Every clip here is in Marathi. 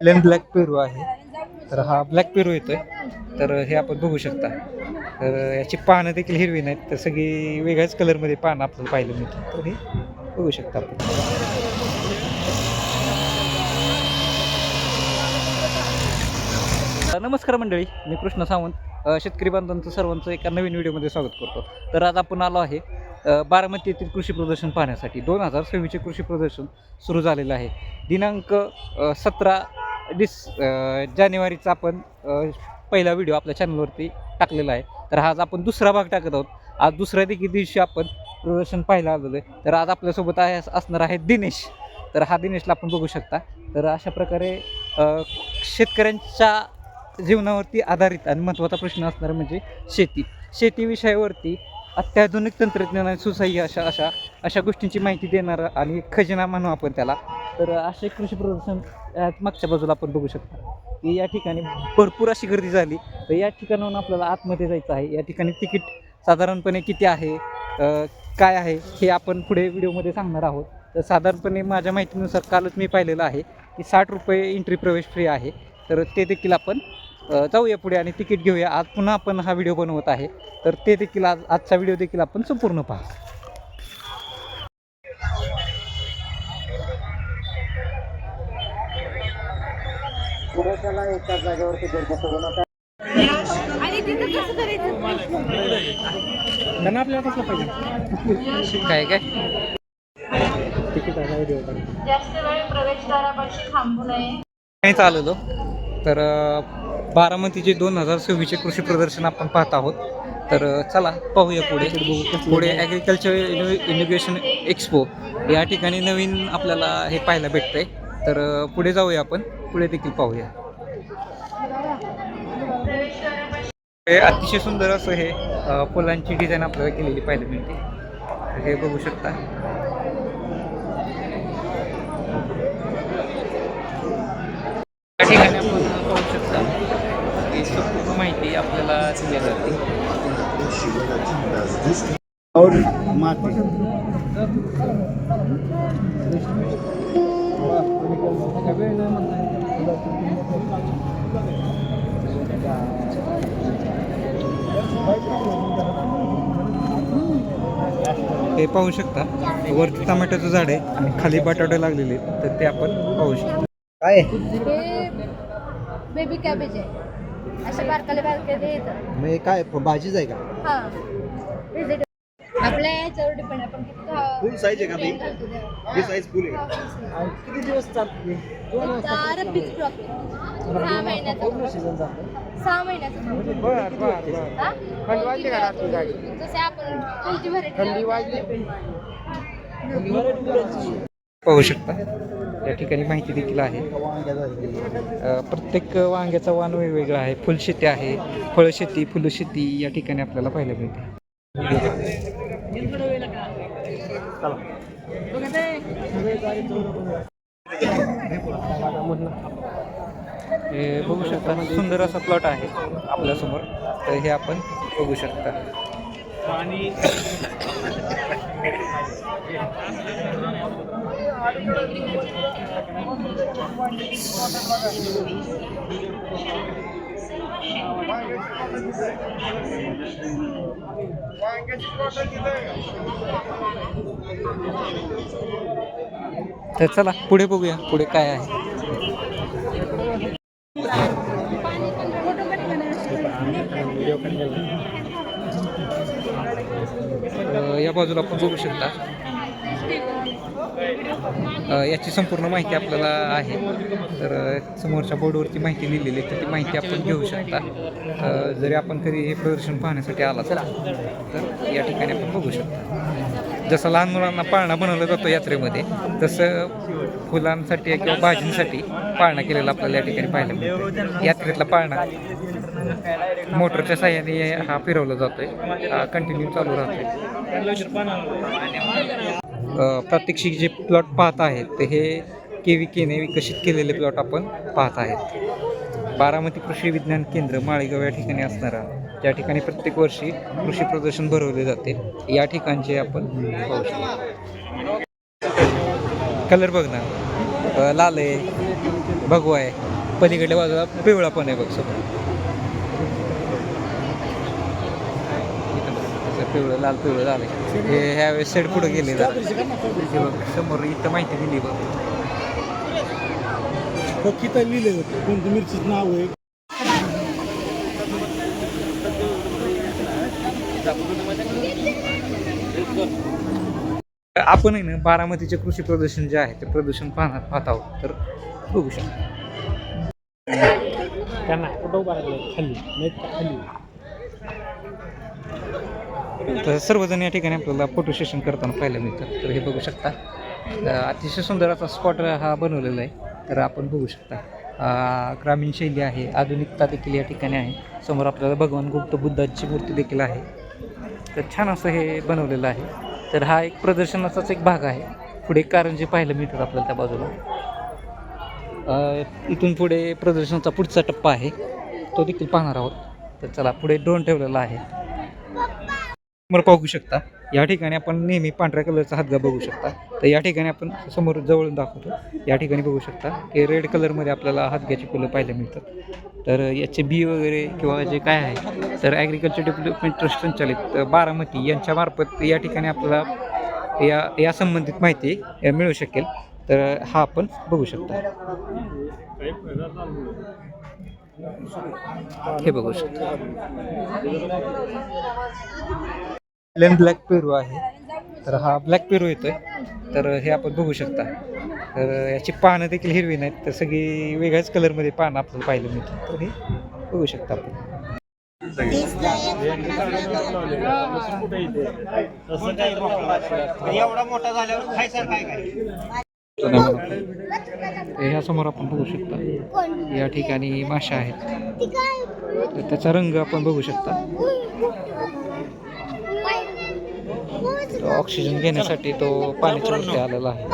प्लेन ब्लॅक पेरू आहे. तर हा ब्लॅक पेरू येतोय. तर हे आपण बघू शकता. तर याची पानं देखील हिरवी नाहीत. तर सगळी वेगळ्याच कलरमध्ये पानं आपल्याला पाहिलं मिळतं तर हे बघू शकता आपण. नमस्कार मंडळी मी कृष्ण सावंत. शेतकरी बांधवांचं सर्वांचं एका नवीन व्हिडिओमध्ये स्वागत करतो. तर आज आपण आलो आहे बारामती येथील कृषी प्रदर्शन पाहण्यासाठी. दोन हजार सव्वीसचे कृषी प्रदर्शन सुरू झालेलं आहे. दिनांक सतरा डिस जानेवारीचा आपण पहिला व्हिडिओ आपल्या चॅनलवरती टाकलेला आहे. तर आज आपण दुसरा भाग टाकत आहोत. आज दुसऱ्या देखील दिवशी आपण प्रदर्शन पाहायला आलेलं आहे. तर आज आपल्यासोबत आहे असणार आहे दिनेश. तर हा दिनेशला आपण बघू शकता. तर अशा प्रकारे शेतकऱ्यांच्या जीवनावरती आधारित आणि महत्त्वाचा प्रश्न असणार म्हणजे शेती. शेती विषयावरती अत्याधुनिक तंत्रज्ञानाने सुसह्य अशा अशा अशा गोष्टींची माहिती देणारं आणि खजिना म्हणू आपण त्याला. तर असे कृषी प्रदर्शन मागच्या बाजूला आपण बघू शकता की या ठिकाणी भरपूर अशी गर्दी झाली. तर या ठिकाणाहून आपल्याला आतमध्ये जायचं आहे. या ठिकाणी तिकीट साधारणपणे किती आहे काय आहे हे आपण पुढे व्हिडिओमध्ये सांगणार आहोत. तर साधारणपणे माझ्या माहितीनुसार कालच मी पाहिलेलं आहे की साठ रुपये एंट्री प्रवेश फ्री आहे. तर ते देखील आपण जाऊया पुढे आणि तिकीट घेऊया. आज पुन्हा आपण हा व्हिडिओ बनवत आहे. तर ते देखील आज आजचा व्हिडिओ देखील आपण संपूर्ण पहा. आणि तिथं कसं करायचं? आपल्याला कसं पाहिजे? काय काय? तिकीटाचा व्हिडिओ जास्त वेळ प्रवेशद्वारापाशी थांबू नये. नाही चाललो. तर बारामतीचे दोन हजार सव्वीसचे कृषी प्रदर्शन आपण पाहत आहोत. तर चला पाहूया पुढे. पुढे ॲग्रिकल्चर इनोव्हेशन एक्सपो या ठिकाणी नवीन आपल्याला हे पाहायला भेटतंय. तर पुढे जाऊया आपण. पुढे देखील पाहूया. हे अतिशय सुंदर असं हे अ, फुलांची डिझाईन आपल्याला केलेली पाहायला मिळते. तर हे बघू शकता. या ठिकाणी आपण पाहू शकता. ही संपूर्ण माहिती आपल्याला दिली जाते. और माती. हे पाहू शकता. वरती टमाट्याचं झाड आहे आणि खाली बटाटे लागलेले आहेत. तर ते आपण पाहू शकतो. काय बेबी कॅबेज आहे. बारकाले बारकाले येतात. मग हे काय? भाजीच आहे का? हां. आपल्या याच्यावर डिपेंड आपण फुल साईज आहे का ती? ही size full आहे? किती दिवस चालते? आता रब्बीच crop आहे. सहा महिन्याचा. सहा महिन्याचा. हा? जसे आपण कोणती व्हरायटी पाहू शकता. या ठिकाणी माहिती देखील आहे. अ, प्रत्येक वांग्याचा वाण वेगवेगळा आहे. फुलशेती आहे. फळशेती फुलशेती या ठिकाणी आपल्याला पाहायला मिळते. हे बघू शकता सुंदर असा प्लॉट आहे आपल्यासमोर. तर हे आपण बघू शकता. तर चला पुढे बघूया पुढे काय आहे. या बाजूला आपण बघू शकता. याची संपूर्ण माहिती आपल्याला आहे. तर समोरच्या बोर्डवरती माहिती लिहिलेली आहे तर ती माहिती आपण घेऊ शकता. जरी आपण कधी हे प्रदर्शन पाहण्यासाठी आला तर तर या ठिकाणी आपण बघू शकता. जसं लहान मुलांना पाळणा बनवला जातो यात्रेमध्ये तसं फुलांसाठी किंवा भाजींसाठी पाळणा केलेला आपल्याला या ठिकाणी पाहायला मिळतो यात्रेतला पाळणा मोटरच्या साह्याने हा फिरवला जातोय. कंटिन्यू चालू राहतोय. प्रात्यक्षिक जे प्लॉट पाहत आहेत ते हे के व्ही केने विकसित केलेले प्लॉट आपण पाहत आहेत. बारामती कृषी विज्ञान केंद्र माळेगाव या ठिकाणी असणारा त्या ठिकाणी प्रत्येक वर्षी कृषी प्रदर्शन भरवले जाते. या ठिकाणचे आपण पाहू शकतो. कलर बघ ना. लाल आहे भगवा आहे. पलीकडल्या बाजूला पिवळा पण आहे बघ सोबत इथं बघ, असं पिवळं लाल पिवळं आहे हे ह्यावेळेस साईड पुढे गेले बघ समोर इथं माहिती दिली बघ. फक्त लिहिले होते कोणती मिरचीच नाव आहे? आपण आहे ना बारामतीचे कृषी प्रदर्शन जे आहे ते प्रदर्शन पाहणार पाहत आहोत. तर बघू शकतो. त्यांना कुठं उभा राहिलं? खाली नाही खाली. तर सर्वजण या ठिकाणी आपल्याला फोटो सेशन करताना पाहायला मिळतं तर हे बघू शकता. अतिशय सुंदर असा स्पॉट हा बनवलेला आहे. तर आपण बघू शकता. ग्रामीण शैली आहे. आधुनिकता देखील या ठिकाणी आहे. समोर आपल्याला भगवान गुप्त बुद्धाची मूर्ती देखील आहे. तर छान असं हे बनवलेलं आहे. तर हा एक प्रदर्शनाचाच एक भाग आहे. पुढे कारंजे पाहायला मिळतात आपल्याला त्या बाजूला. इथून पुढे प्रदर्शनाचा पुढचा टप्पा आहे. तो देखील पाहणार आहोत. तर चला पुढे ड्रोन ठेवलेला आहे. समोर पाहू शकता. या ठिकाणी आपण नेहमी पांढऱ्या कलरचा हातगा बघू शकता. तर या ठिकाणी आपण समोर जवळून दाखवतो. या ठिकाणी बघू शकता की रेड कलरमध्ये आपल्याला हातग्याची फुलं पाहायला मिळतात. तर याचे बी वगैरे किंवा जे काय आहे तर ॲग्रिकल्चर डेव्हलपमेंट ट्रस्ट संचालित बारामती यांच्यामार्फत या ठिकाणी आपल्याला या या संबंधित माहिती मिळू शकेल. तर हा आपण बघू शकता. हे बघू शकता. लेन ब्लॅक पेरू आहे. तर हा ब्लॅक पेरू येतोय. तर हे आपण बघू शकता. तर याची पानं देखील हिरवी नाहीत तर सगळी वेगळ्याच कलरमध्ये पानं आपल्याला पाहिलं मिळतात तर हे बघू शकता आपण. एवढा मोठा झाल्यावर ह्या समोर आपण बघू शकता. या ठिकाणी माशा आहेत. तर त्याचा रंग आपण बघू शकता. तो ऑक्सिजन घेण्यासाठी तो पाण्याच्या वरती आलेला आहे.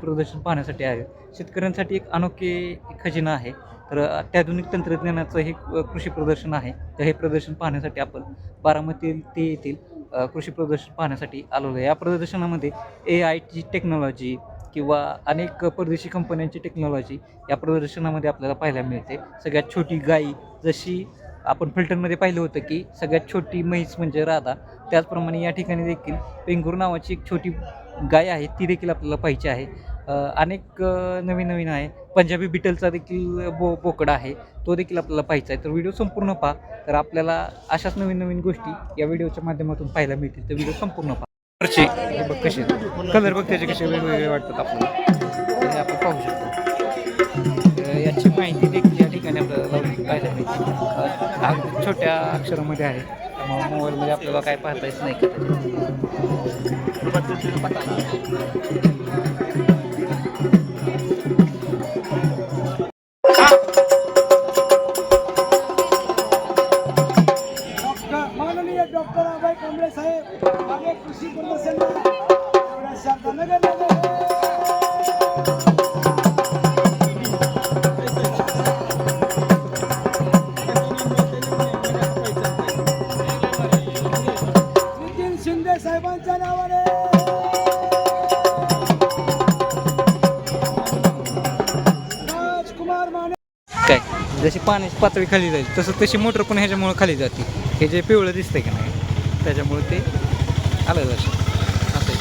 प्रदर्शन पाहण्यासाठी आहे. शेतकऱ्यांसाठी एक अनोखे खजिना आहे. तर अत्याधुनिक तंत्रज्ञानाचं हे कृषी प्रदर्शन आहे. तर हे प्रदर्शन पाहण्यासाठी आपण बारामती ते येथील कृषी प्रदर्शन पाहण्यासाठी आलेलो आहे. या प्रदर्शनामध्ये ए आयची टेक्नॉलॉजी किंवा अनेक परदेशी कंपन्यांची टेक्नॉलॉजी या प्रदर्शनामध्ये आपल्याला पाहायला मिळते. सगळ्यात छोटी गाई जशी आपण फिल्टरमध्ये पाहिलं होतं की सगळ्यात छोटी म्हैस म्हणजे राधा त्याचप्रमाणे या ठिकाणी देखील पेंगूर नावाची एक छोटी गाय आहे ती देखील आपल्याला पाहिजे आहे. अनेक नवीन नवीन आहे. पंजाबी बिटलचा देखील बो बोकडा आहे. तो देखील आपल्याला पाहायचा आहे. तर व्हिडिओ संपूर्ण पहा. तर आपल्याला अशाच नवीन नवीन गोष्टी या व्हिडिओच्या माध्यमातून पाहायला मिळतील. तर व्हिडिओ संपूर्ण पहा. वरचे. बघ कसे कलर बघ त्याचे कसे वेगवेगळे वाटतात आपल्याला. हे आपण पाहू शकतो. याची माहिती देखील या ठिकाणी आपल्याला पाहायला मिळते. छोट्या अक्षरामध्ये आहे. त्यामुळे मोबाईलमध्ये आपल्याला काय पाहता येत नाही. शिंदे साहेबांच्या नावाने. काय? जशी पाण्याची पातळी खाली जाईल तसं तशी मोटर पण ह्याच्यामुळे खाली जाते. हे जे पिवळं दिसतंय का नाही त्याच्यामुळे ते आलं लक्षात असं आहे.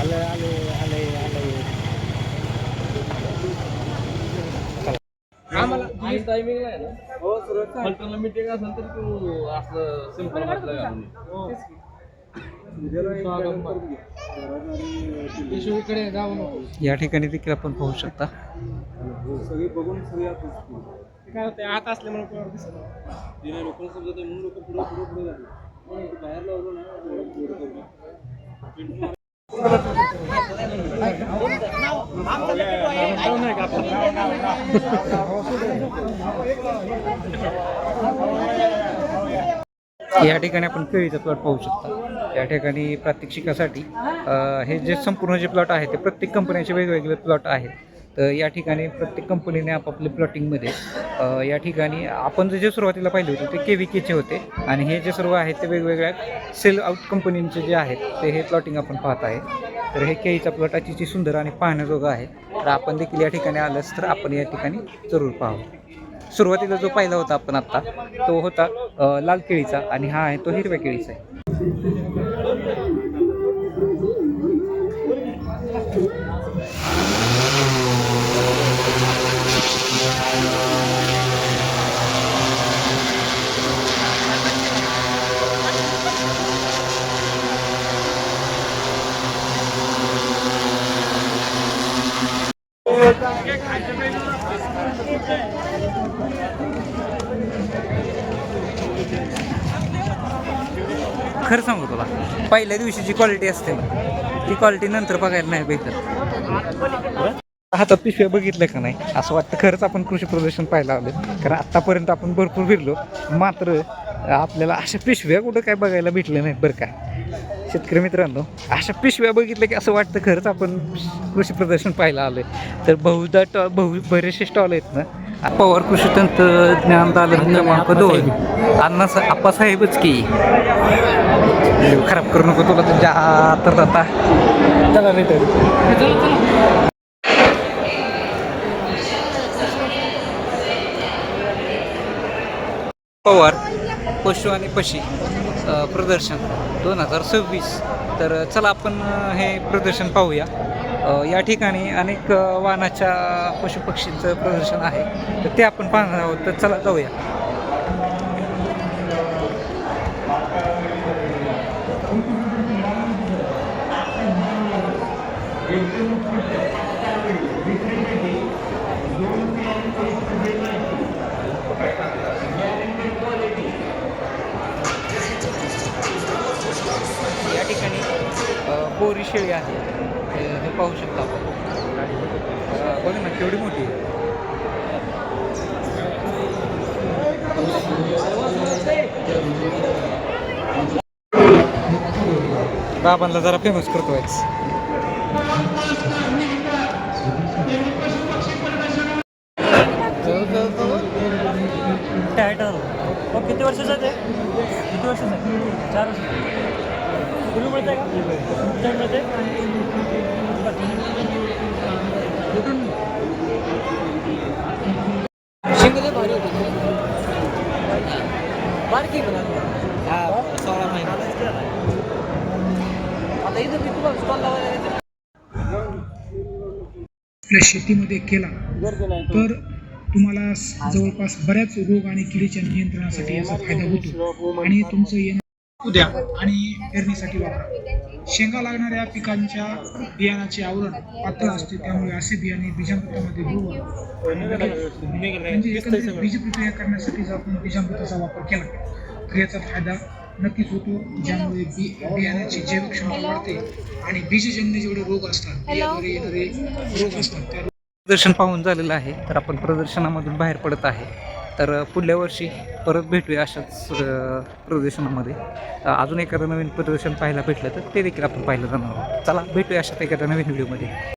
आले आले आले आले या ठिकाणी देखील आपण पाहू शकता काय होते आत असल्यामुळे नाही. या ठिकाणी आपण केळीचा प्लॉट पाहू शकता. या ठिकाणी प्रात्यक्षिकासाठी हे जे संपूर्ण जे प्लॉट आहे ते प्रत्येक कंपन्याचे वेगवेगळे प्लॉट आहेत. तर या ठिकाणी प्रत्येक कंपनीने आपापल्या प्लॉटिंगमध्ये या ठिकाणी आपण जे सुरुवातीला पाहिले होते ते के व्ही केचे होते. आणि हे जे सर्व आहेत ते वेगवेगळ्या सेल आउट कंपनींचे जे आहेत ते हे प्लॉटिंग आपण पाहत आहे. तर हे केळीचा प्लॉट अतिशय सुंदर आणि पाहण्याजोगं आहे. तर आपण देखील या ठिकाणी आलंच तर आपण या ठिकाणी जरूर पाहावं सुरुवातीला जो पाहिला होता आपण आत्ता तो होता लाल केळीचा. आणि हा आहे तो हिरव्या केळीचा आहे. खरं सांगू तुला पहिल्या दिवशी जी क्वालिटी असते ती क्वालिटी नंतर बघायला नाही भेटत. हातात पिशव्या बघितल्या का नाही? असं वाटतं खरंच आपण कृषी प्रदर्शन पाहायला आलो कारण आत्तापर्यंत आपण भरपूर फिरलो मात्र आपल्याला अशा पिशव्या कुठं काय बघायला भेटलं नाही बरं का. शेतकरी मित्रांनो अशा पिशव्या बघितल्या की असं वाटतं खरंच आपण कृषी प्रदर्शन पाहायला आलोय. तर बहुधा टॉ बहु बरेचसे स्टॉल आहेत ना. पवार कृषी तंत्रज्ञान दालन क्रमांक दोन. अण्णा आप्पासाहेबच की. खराब करू नको तुला तुझ्या तर आता. चला रिटर्न पवार पशु आणि पशी प्रदर्शन. दोन हजार सव्वीस. तर चला आपण हे प्रदर्शन पाहूया. या ठिकाणी अनेक वाहनाच्या पशुपक्षींचं प्रदर्शन आहे. तर ते आपण पाहणार आहोत. तर चला जाऊया. गोरी शेळी आहे. हे पाहू शकता आपण. बघा ना केवढी मोठी आहे. बाबांना जरा फेमस करतो आहेस हो, किती वर्षाचा आहे ते किती वर्षाचा आहे चार वर्ष तुम्ही मिळते का? मिळते शिंगले भारी होती. बारकी हा सोळा महिना. आता इथं मी तुम्हाला स्टॉल लावायला आपल्या शेतीमध्ये केला तर तुम्हाला जवळपास बऱ्याच रोग आणि किडीच्या नियंत्रणासाठी याचा फायदा होतो. आणि तुमचं येणं उद्या आणि पेरणीसाठी वापरा. शेंगा लागणाऱ्या पिकांच्या बियाणाचे आवरण पातळ असते त्यामुळे असे बियाणे बीजामृतामध्ये म्हणजे बीज प्रक्रिया करण्यासाठी जर आपण बीजामृताचा वापर केला क्रियाचा याचा फायदा नक्कीच होतो ज्यामुळे बी बियाण्याची जैविक क्षमता वाढते आणि बीजजन्य जेवढे रोग असतात येणारे रोग असतात त्या प्रदर्शन पाहून झालेलं आहे तर आपण प्रदर्शनामधून बाहेर पडत आहे. तर पुढल्या वर्षी परत भेटूया अशाच प्रदर्शनामध्ये. अजून एखादं नवीन प्रदर्शन पाहायला भेटलं तर ते देखील आपण पाहिलं जाणार आहोत. चला भेटूया अशाच एखाद्या नवीन व्हिडिओमध्ये.